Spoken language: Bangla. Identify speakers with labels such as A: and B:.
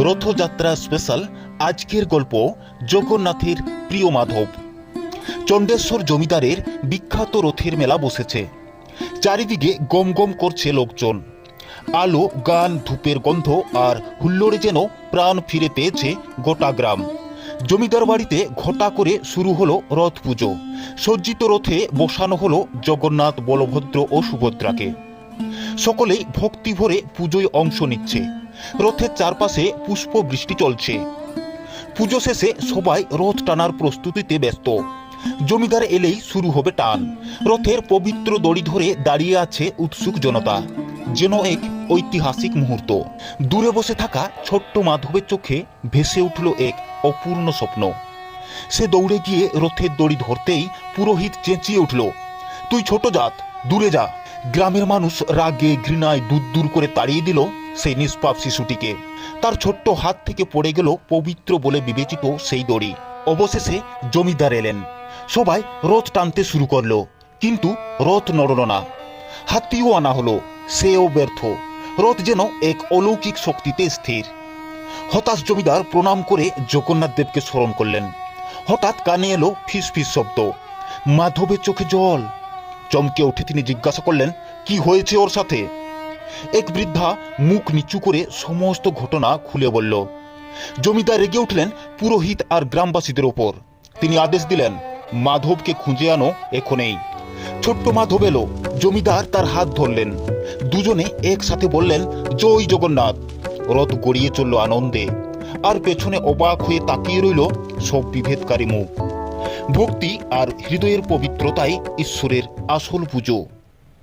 A: রথযাত্রা স্পেশাল আজকের গল্প জগন্নাথের প্রিয় মাধব। চণ্ডেশ্বর জমিদারের বিখ্যাত রথের মেলা বসেছে। চারিদিকে গম গম করছে লোকজন। আলো, গান, ধূপের গন্ধ আর হুল্লোড়ে যেন প্রাণ ফিরে পেয়েছে গোটা গ্রাম। জমিদার বাড়িতে ঘটা করে শুরু হলো রথ পুজো। সজ্জিত রথে বসানো হলো জগন্নাথ, বলভদ্র ও সুভদ্রাকে। সকলেই ভক্তি ভরে পুজোয় অংশ নিচ্ছে। রথের চারপাশে পুষ্প বৃষ্টি চলছে। পুজো শেষে সবাই রথ টানার প্রস্তুতিতে ব্যস্ত। জমিদার এলেই শুরু হবে টান। রথের পবিত্র দড়ি ধরে দাঁড়িয়ে আছে উৎসুক জনতা। যেন এক ঐতিহাসিক মুহূর্ত। দূরে বসে থাকা ছোট্ট মাধবের চোখে ভেসে উঠল এক অপূর্ণ স্বপ্ন। সে দৌড়ে গিয়ে রথের দড়ি ধরতেই পুরোহিত চেঁচিয়ে উঠল, তুই ছোট জাত, দূরে যা। গ্রামের মানুষ রাগে ঘৃণায় দূর দূর করে তাড়িয়ে দিল সেই নিষ্পাপ শিশুটিকে। তার ছোট্ট হাত থেকে পড়ে গেল পবিত্র বলে বিবেচিত সেই দড়ি। অবশেষে জমিদার এলেন। সবাই রথ টানতে শুরু করল, কিন্তু রথ নড়ল না। হাতিও আনা হলো, সেও ব্যর্থ। রথ যেন এক অলৌকিক শক্তিতে স্থির। হতাশ জমিদার প্রণাম করে জগন্নাথ দেবকে স্মরণ করলেন। হঠাৎ কানে এলো ফিস ফিস শব্দ। মাধবের চোখে জল। চমকে উঠে তিনি জিজ্ঞাসা করলেন, কি হয়েছে ওর সাথে? এক বৃদ্ধা মুখ নিচু করে সমস্ত ঘটনা খুলে বলল, জমিদার রেগে উঠলেন পুরোহিত আর গ্রামবাসীদের ওপর। তিনি আদেশ দিলেন, মাধবকে খুঁজে আনো এখনেই। ছোট্ট মাধব এলো, জমিদার তার হাত ধরলেন। দুজনে একসাথে বললেন, জয় জগন্নাথ। রথ গড়িয়ে চলল আনন্দে। আর পেছনে অবাক হয়ে তাকিয়ে রইল সব বিভেদকারী মুখ। ভক্তি আর হৃদয়ের পবিত্রতাই ঈশ্বরের আসল পুজো।